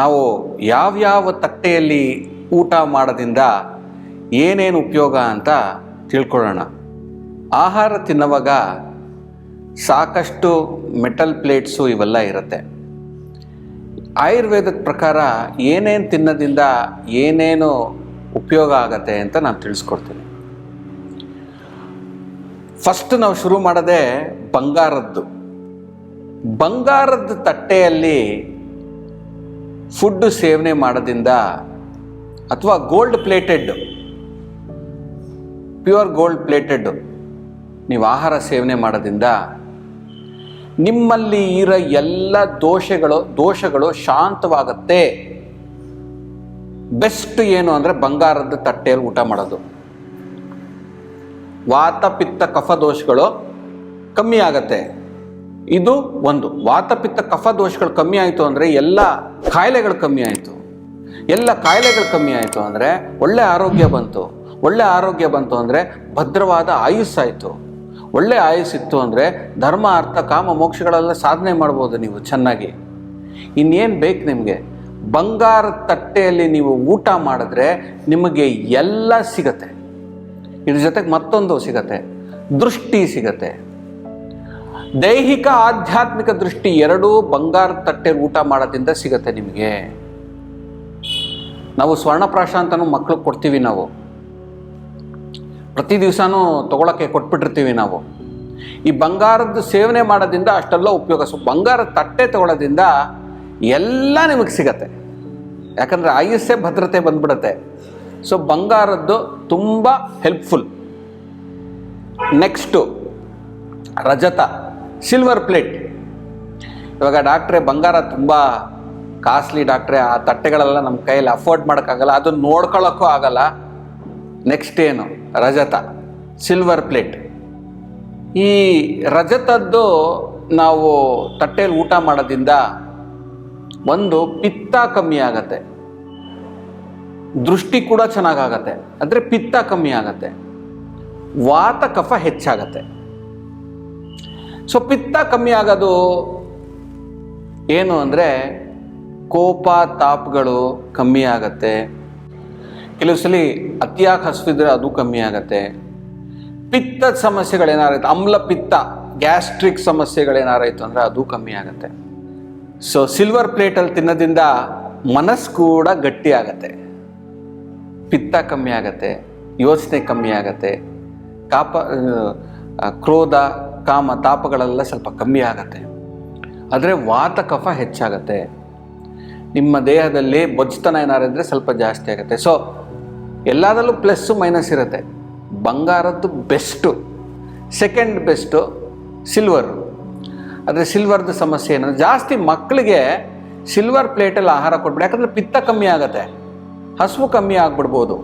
ನಾವು ಯಾವ್ಯಾವ ತಟ್ಟೆಯಲ್ಲಿ ಊಟ ಮಾಡೋದ್ರಿಂದ ಏನೇನು ಉಪಯೋಗ ಅಂತ ತಿಳ್ಕೊಳ್ಳೋಣ. ಆಹಾರ ತಿನ್ನುವಾಗ ಸಾಕಷ್ಟು ಮೆಟಲ್ ಪ್ಲೇಟ್ಸು ಇವೆಲ್ಲ ಇರುತ್ತೆ. ಆಯುರ್ವೇದದ ಪ್ರಕಾರ ಏನೇನು ತಿನ್ನೋದ್ರಿಂದ ಏನೇನು ಉಪಯೋಗ ಆಗತ್ತೆ ಅಂತ ನಾನು ತಿಳಿಸ್ಕೊಡ್ತೀನಿ. ಫಸ್ಟ್ ನಾವು ಶುರು ಮಾಡೋದೇ ಬಂಗಾರದ್ದು. ಬಂಗಾರದ ತಟ್ಟೆಯಲ್ಲಿ ಫುಡ್ ಸೇವನೆ ಮಾಡೋದ್ರಿಂದ ಅಥವಾ gold plated pure gold plated ನೀವು ಆಹಾರ ಸೇವನೆ ಮಾಡೋದ್ರಿಂದ ನಿಮ್ಮಲ್ಲಿ ಇರೋ ಎಲ್ಲ ದೋಷಗಳು ದೋಷಗಳು ಶಾಂತವಾಗತ್ತೆ. ಬೆಸ್ಟ್ ಏನು ಅಂದರೆ ಬಂಗಾರದ ತಟ್ಟೆಯಲ್ಲಿ ಊಟ ಮಾಡೋದು. ವಾತ, ಪಿತ್ತ, ಕಫ ದೋಷಗಳು ಕಮ್ಮಿ ಆಗತ್ತೆ. ಇದು ಒಂದು ವಾತಪಿತ್ತ ಕಫ ದೋಷಗಳು ಕಮ್ಮಿ ಆಯಿತು ಅಂದರೆ ಎಲ್ಲ ಕಾಯಿಲೆಗಳು ಕಮ್ಮಿ ಆಯಿತು. ಎಲ್ಲ ಕಾಯಿಲೆಗಳು ಕಮ್ಮಿ ಆಯಿತು ಅಂದರೆ ಒಳ್ಳೆ ಆರೋಗ್ಯ ಬಂತು. ಒಳ್ಳೆ ಆರೋಗ್ಯ ಬಂತು ಅಂದರೆ ಭದ್ರವಾದ ಆಯುಸ್ಸಾಯಿತು ಒಳ್ಳೆ ಆಯುಸ್ಸಿತ್ತು ಅಂದರೆ ಧರ್ಮ, ಅರ್ಥ, ಕಾಮ, ಮೋಕ್ಷಗಳೆಲ್ಲ ಸಾಧನೆ ಮಾಡ್ಬೋದು ನೀವು ಚೆನ್ನಾಗಿ. ಇನ್ನೇನು ಬೇಕು ನಿಮಗೆ? ಬಂಗಾರದ ತಟ್ಟೆಯಲ್ಲಿ ನೀವು ಊಟ ಮಾಡಿದ್ರೆ ನಿಮಗೆ ಎಲ್ಲ ಸಿಗತ್ತೆ. ಇದ್ರ ಜೊತೆಗೆ ಮತ್ತೊಂದು ಸಿಗತ್ತೆ. ದೃಷ್ಟಿ ಸಿಗತ್ತೆ. ದೈಹಿಕ ಆಧ್ಯಾತ್ಮಿಕ ದೃಷ್ಟಿ ಎರಡೂ ಬಂಗಾರ ತಟ್ಟೆ ಊಟ ಮಾಡೋದ್ರಿಂದ ಸಿಗತ್ತೆ ನಿಮಗೆ. ನಾವು ಸ್ವರ್ಣ ಅಂತಲೂ ಮಕ್ಳಿಗೆ ಕೊಡ್ತೀವಿ ನಾವು. ಪ್ರತಿ ದಿವಸನೂ ತಗೊಳಕ್ಕೆ ಕೊಟ್ಬಿಟ್ಟಿರ್ತೀವಿ ನಾವು. ಈ ಬಂಗಾರದ ಸೇವನೆ ಮಾಡೋದ್ರಿಂದ ಅಷ್ಟೆಲ್ಲ ಉಪಯೋಗ ಸೊ, ಬಂಗಾರದ ತಟ್ಟೆ ತಗೊಳ್ಳೋದ್ರಿಂದ ಎಲ್ಲ ನಿಮಗೆ ಸಿಗತ್ತೆ. ಯಾಕಂದರೆ ಆಯುಸ್ಸೇ ಭದ್ರತೆ ಬಂದ್ಬಿಡುತ್ತೆ. ಸೊ ಬಂಗಾರದ್ದು ತುಂಬ ಹೆಲ್ಪ್ಫುಲ್ ನೆಕ್ಸ್ಟು ರಜತ. ಸಿಲ್ವರ್ ಪ್ಲೇಟ್ ಇವಾಗ ಡಾಕ್ಟ್ರೆ ಬಂಗಾರ ತುಂಬ ಕಾಸ್ಟ್ಲಿ ಡಾಕ್ಟ್ರೆ ಆ ತಟ್ಟೆಗಳೆಲ್ಲ ನಮ್ಮ ಕೈಯಲ್ಲಿ ಅಫೋರ್ಡ್ ಮಾಡೋಕ್ಕಾಗಲ್ಲ. ಅದನ್ನು ನೋಡ್ಕೊಳ್ಳೋಕ್ಕೂ ಆಗಲ್ಲ. ನೆಕ್ಸ್ಟ್ ಏನು? ರಜತ. ಸಿಲ್ವರ್ ಪ್ಲೇಟ್ ಈ ರಜತದ್ದು ನಾವು ತಟ್ಟೆಯಲ್ಲಿ ಊಟ ಮಾಡೋದ್ರಿಂದ ಒಂದು ಪಿತ್ತ ಕಮ್ಮಿ ಆಗತ್ತೆ. ದೃಷ್ಟಿ ಕೂಡ ಚೆನ್ನಾಗಾಗತ್ತೆ. ಅಂದರೆ ಪಿತ್ತ ಕಮ್ಮಿ ಆಗತ್ತೆ. ವಾತ ಕಫ ಹೆಚ್ಚಾಗತ್ತೆ. ಸೊ ಪಿತ್ತ ಕಮ್ಮಿ ಆಗೋದು ಏನು ಅಂದರೆ ಕೋಪ ತಾಪಗಳು ಕಮ್ಮಿ ಆಗತ್ತೆ. ಕೆಲವು ಸಲ ಅತಿಯಾಗಿ ಹಸಿದ್ರೆ ಅದು ಕಮ್ಮಿ ಆಗತ್ತೆ. ಪಿತ್ತದ ಸಮಸ್ಯೆಗಳೇನಾರೈತೆ ಅಮ್ಲ ಪಿತ್ತ, ಗ್ಯಾಸ್ಟ್ರಿಕ್ ಸಮಸ್ಯೆಗಳೇನಾರಾಯ್ತು ಅಂದರೆ ಅದು ಕಮ್ಮಿ ಆಗತ್ತೆ. ಸೊ ಸಿಲ್ವರ್ ಪ್ಲೇಟಲ್ಲಿ ತಿನ್ನೋದ್ರಿಂದ ಮನಸ್ಸು ಕೂಡ ಗಟ್ಟಿ ಆಗತ್ತೆ. ಪಿತ್ತ ಕಮ್ಮಿ ಆಗತ್ತೆ, ಯೋಚನೆ ಕಮ್ಮಿ ಆಗತ್ತೆ. ಕಾಪ ಕ್ರೋಧ ಕಾಮ ತಾಪಗಳೆಲ್ಲ ಸ್ವಲ್ಪ ಕಮ್ಮಿ ಆಗತ್ತೆ. ಆದರೆ ವಾತ ಕಫ ಹೆಚ್ಚಾಗತ್ತೆ. ನಿಮ್ಮ ದೇಹದಲ್ಲಿ ಬೊಜ್ತನ ಏನಾರಿದ್ರೆ ಸ್ವಲ್ಪ ಜಾಸ್ತಿ ಆಗುತ್ತೆ. ಸೊ ಎಲ್ಲದರಲ್ಲೂ ಪ್ಲಸ್ಸು ಮೈನಸ್ ಇರುತ್ತೆ. ಬಂಗಾರದ್ದು ಬೆಸ್ಟು ಸೆಕೆಂಡ್ ಬೆಸ್ಟು ಸಿಲ್ವರ್ ಆದರೆ ಸಿಲ್ವರ್ದು ಸಮಸ್ಯೆ ಏನಂದ್ರೆ ಜಾಸ್ತಿ ಮಕ್ಕಳಿಗೆ ಸಿಲ್ವರ್ ಪ್ಲೇಟಲ್ಲಿ ಆಹಾರ ಕೊಟ್ಬಿಡಿ. ಯಾಕಂದರೆ ಪಿತ್ತ ಕಮ್ಮಿ ಆಗುತ್ತೆ. ಹಸುವು ಕಮ್ಮಿ ಆಗ್ಬಿಡ್ಬೋದು.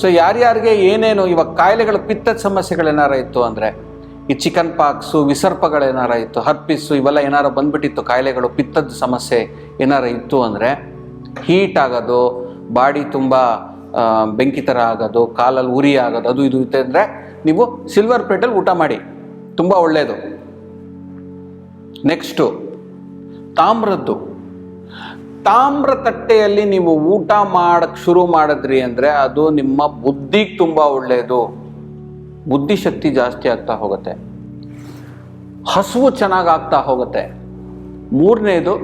ಸೊ ಯಾರ್ಯಾರಿಗೆ ಏನೇನು ಇವಾಗ ಕಾಯಿಲೆಗಳು, ಪಿತ್ತದ ಸಮಸ್ಯೆಗಳೇನಾರ ಇತ್ತು ಅಂದರೆ ಈ ಚಿಕನ್ ಪಾಕ್ಸು ವಿಸರ್ಪಗಳೇನಾರ ಇತ್ತು? ಹರ್ಪಿಸ್ಸು ಇವೆಲ್ಲ ಏನಾರ ಬಂದ್ಬಿಟ್ಟಿತ್ತು? ಕಾಯಿಲೆಗಳು ಪಿತ್ತದ ಸಮಸ್ಯೆ ಏನಾರ ಇತ್ತು ಅಂದರೆ ಹೀಟ್ ಆಗೋದು, ಬಾಡಿ ತುಂಬ ಬೆಂಕಿ ಥರ ಆಗೋದು, ಕಾಲಲ್ಲಿ ಉರಿ ಆಗೋದು, ಅದು ಇದು ಇತ್ತು ಅಂದರೆ ನೀವು ಸಿಲ್ವರ್ ಪ್ಲೇಟಲ್ಲಿ ಊಟ ಮಾಡಿ. ತುಂಬ ಒಳ್ಳೆಯದು ನೆಕ್ಸ್ಟು ತಾಮ್ರದ್ದು. ತಾಮ್ರ ತಟ್ಟೆಯಲ್ಲಿ ನೀವು ಊಟ ಮಾಡಕ್ಕೆ ಶುರು ಮಾಡಿದ್ರಿ ಅಂದರೆ ಅದು ನಿಮ್ಮ ಬುದ್ಧಿಗೆ ತುಂಬ ಒಳ್ಳೆಯದು ಬುದ್ಧಿಶಕ್ತಿ ಜಾಸ್ತಿ ಆಗ್ತಾ ಹೋಗುತ್ತೆ. ಹಸುವು ಚೆನ್ನಾಗಾಗ್ತಾ ಹೋಗುತ್ತೆ. ಮೂರನೇದು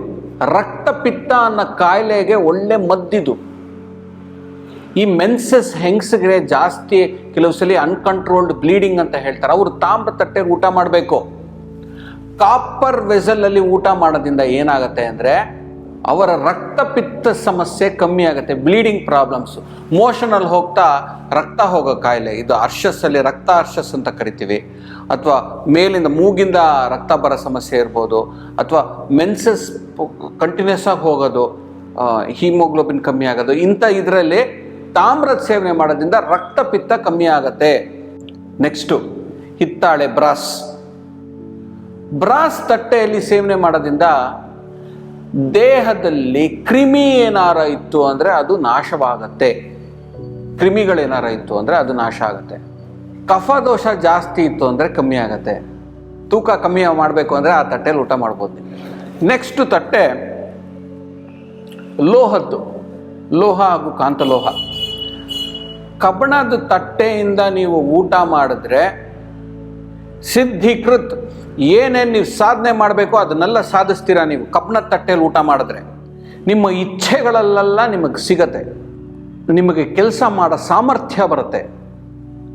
ರಕ್ತ ಪಿತ್ತ ಅನ್ನೋ ಕಾಯಿಲೆಗೆ ಒಳ್ಳೆ ಮದ್ದಿದು. ಈ ಮೆನ್ಸಸ್ ಹೆಂಗಸಿಗೆ ಜಾಸ್ತಿ ಕೆಲವು ಸಲ ಅನ್ಕಂಟ್ರೋಲ್ಡ್ ಬ್ಲೀಡಿಂಗ್ ಅಂತ ಹೇಳ್ತಾರೆ. ಅವರು ತಾಮ್ರ ತಟ್ಟೆಗೆ ಊಟ ಮಾಡಬೇಕು. ಕಾಪರ್ ವೆಸಲಲ್ಲಿ ಊಟ ಮಾಡೋದ್ರಿಂದ ಏನಾಗುತ್ತೆ ಅಂದರೆ ಅವರ ರಕ್ತಪಿತ್ತ ಸಮಸ್ಯೆ ಕಮ್ಮಿ ಆಗುತ್ತೆ ಬ್ಲೀಡಿಂಗ್ ಪ್ರಾಬ್ಲಮ್ಸ್ ಮೋಷನಲ್ಲಿ ಹೋಗ್ತಾ ರಕ್ತ ಹೋಗೋ ಕಾಯಿಲೆ, ಇದು ಅರ್ಷಸ್ಸಲ್ಲಿ ರಕ್ತ ಅರ್ಷಸ್ ಅಂತ ಕರಿತೀವಿ. ಅಥವಾ ಮೇಲಿಂದ ಮೂಗಿಂದ ರಕ್ತ ಬರೋ ಸಮಸ್ಯೆ ಇರ್ಬೋದು, ಅಥವಾ ಮೆನ್ಸಸ್ ಕಂಟಿನ್ಯೂಸ್ ಆಗಿ ಹೋಗೋದು ಹಿಮೋಗ್ಲೋಬಿನ್ ಕಮ್ಮಿ ಆಗೋದು, ಇಂಥ ಇದರಲ್ಲಿ ತಾಮ್ರದ ಸೇವನೆ ಮಾಡೋದ್ರಿಂದ ರಕ್ತಪಿತ್ತ ಕಮ್ಮಿ ಆಗತ್ತೆ. ನೆಕ್ಸ್ಟು ಹಿತ್ತಾಳೆ ಬ್ರಾಸ್. ಬ್ರಾಸ್ ತಟ್ಟೆಯಲ್ಲಿ ಸೇವನೆ ಮಾಡೋದ್ರಿಂದ ದೇಹದಲ್ಲಿ ಕ್ರಿಮಿ ಏನಾರ ಇತ್ತು ಅಂದರೆ ಅದು ನಾಶವಾಗತ್ತೆ. ಕ್ರಿಮಿಗಳೇನಾರ ಇತ್ತು ಅಂದರೆ ಅದು ನಾಶ ಆಗುತ್ತೆ. ಕಫ ದೋಷ ಜಾಸ್ತಿ ಇತ್ತು ಅಂದರೆ ಕಮ್ಮಿ ಆಗುತ್ತೆ. ತೂಕ ಕಮ್ಮಿ ಮಾಡಬೇಕು ಅಂದರೆ ಆ ತಟ್ಟೆಯಲ್ಲಿ ಊಟ ಮಾಡ್ಬೋದು ನೆಕ್ಸ್ಟ್ ತಟ್ಟೆ, ಲೋಹದ್ದು. ಲೋಹ ಹಾಗೂ ಕಾಂತಲೋಹ. ಕಬ್ಬಣದ ತಟ್ಟೆಯಿಂದ ನೀವು ಊಟ ಮಾಡಿದ್ರೆ ಸಿದ್ಧಿಕೃತ್ ಏನೇನು ನೀವು ಸಾಧನೆ ಮಾಡಬೇಕೋ ಅದನ್ನೆಲ್ಲ ಸಾಧಿಸ್ತೀರಾ ನೀವು? ಕಬ್ಬಣದ ತಟ್ಟೆಯಲ್ಲಿ ಊಟ ಮಾಡಿದ್ರೆ. ನಿಮ್ಮ ಇಚ್ಛೆಗಳಲ್ಲೆಲ್ಲ ನಿಮಗೆ ಸಿಗತ್ತೆ. ನಿಮಗೆ ಕೆಲಸ ಮಾಡೋ ಸಾಮರ್ಥ್ಯ ಬರುತ್ತೆ.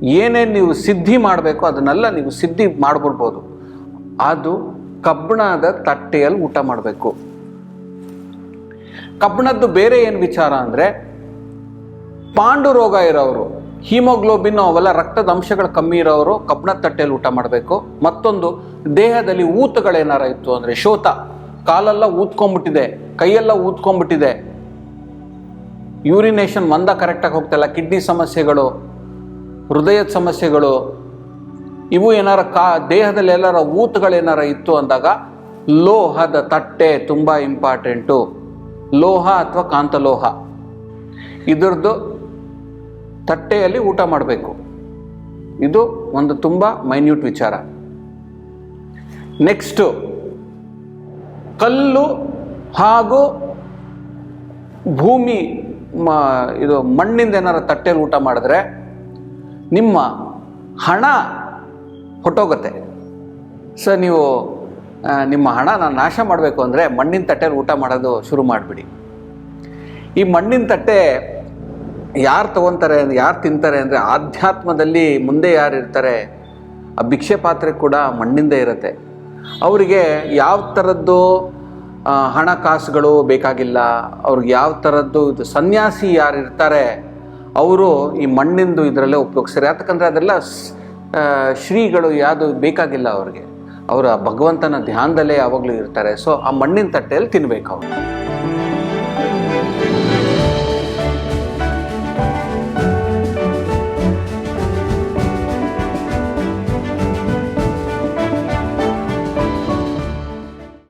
ಏನೇನು ನೀವು ಸಿದ್ಧಿ ಮಾಡಬೇಕೋ ಅದನ್ನೆಲ್ಲ ನೀವು ಸಿದ್ಧಿ ಮಾಡಿಬಿಡ್ಬೋದು. ಅದು ಕಬ್ಬಣದ ತಟ್ಟೆಯಲ್ಲಿ ಊಟ ಮಾಡಬೇಕು. ಕಬ್ಬಣದ್ದು ಬೇರೆ ಏನು ವಿಚಾರ ಅಂದರೆ, ಪಾಂಡು ರೋಗ ಇರೋರು ಹಿಮೋಗ್ಲೋಬಿನ್ ಅವೆಲ್ಲ ರಕ್ತದ ಅಂಶಗಳು ಕಮ್ಮಿ ಇರೋರು ಕಬ್ಬಣ ತಟ್ಟೆಯಲ್ಲಿ ಊಟ ಮಾಡಬೇಕು. ಮತ್ತೊಂದು, ದೇಹದಲ್ಲಿ ಊತಗಳೇನಾರ ಇತ್ತು ಅಂದರೆ ಶೋತ. ಕಾಲೆಲ್ಲ ಊದ್ಕೊಂಡ್ಬಿಟ್ಟಿದೆ, ಕೈಯೆಲ್ಲ ಊದ್ಕೊಂಡ್ಬಿಟ್ಟಿದೆ. ಯೂರಿನೇಷನ್ ಮಂದ ಕರೆಕ್ಟಾಗಿ ಹೋಗ್ತಾಯಿಲ್ಲ ಕಿಡ್ನಿ ಸಮಸ್ಯೆಗಳು, ಹೃದಯದ ಸಮಸ್ಯೆಗಳು. ಇವು ಏನಾರ ಕಾ, ದೇಹದಲ್ಲಿ ಎಲ್ಲಾರ ಊತಗಳೇನಾರ ಇತ್ತು ಅಂದಾಗ ಲೋಹದ ತಟ್ಟೆ ತುಂಬ ಇಂಪಾರ್ಟೆಂಟು ಲೋಹ ಅಥವಾ ಕಾಂತಲೋಹ. ಇದರದ್ದು ತಟ್ಟೆಯಲ್ಲಿ ಊಟ ಮಾಡಬೇಕು. ಇದು ಒಂದು ತುಂಬ ಮೈನ್ಯೂಟ್ ವಿಚಾರ. ನೆಕ್ಸ್ಟು, ಕಲ್ಲು ಹಾಗೂ ಭೂಮಿ ಇದು ಮಣ್ಣಿಂದ ಏನಾರ ತಟ್ಟೆಯಲ್ಲಿ ಊಟ ಮಾಡಿದ್ರೆ ನಿಮ್ಮ ಹಣ ಹೊಟ್ಟೋಗುತ್ತೆ ಸರ್ ನೀವು ನಿಮ್ಮ ಹಣನ ನಾಶ ಮಾಡಬೇಕು ಅಂದರೆ ಮಣ್ಣಿನ ತಟ್ಟೆಯಲ್ಲಿ ಊಟ ಮಾಡೋದು ಶುರು ಮಾಡಿಬಿಡಿ. ಈ ಮಣ್ಣಿನ ತಟ್ಟೆ ಯಾರು ತಗೊತಾರೆ ಯಾರು ತಿಂತಾರೆ ಅಂದರೆ, ಆಧ್ಯಾತ್ಮದಲ್ಲಿ ಮುಂದೆ ಯಾರು ಇರ್ತಾರೆ, ಆ ಭಿಕ್ಷೆ ಪಾತ್ರೆ ಕೂಡ ಮಣ್ಣಿಂದ ಇರುತ್ತೆ. ಅವರಿಗೆ ಯಾವ ಥರದ್ದು ಹಣಕಾಸುಗಳು ಬೇಕಾಗಿಲ್ಲ, ಅವ್ರಿಗೆ ಯಾವ ಥರದ್ದು ಇದು ಸನ್ಯಾಸಿ ಯಾರು ಇರ್ತಾರೆ, ಅವರು ಈ ಮಣ್ಣಿಂದು ಇದರಲ್ಲೇ ಉಪಯೋಗಿಸ್ತಾರೆ. ಯಾಕಂದರೆ ಅದೆಲ್ಲ ಶ್ರೀಗಳು ಯಾವುದು ಬೇಕಾಗಿಲ್ಲ ಅವ್ರಿಗೆ. ಅವರ ಭಗವಂತನ ಧ್ಯಾನದಲ್ಲೇ ಯಾವಾಗಲೂ ಇರ್ತಾರೆ. ಸೊ ಆ ಮಣ್ಣಿನ ತಟ್ಟೆಯಲ್ಲಿ ತಿನ್ಬೇಕು ಅವರು.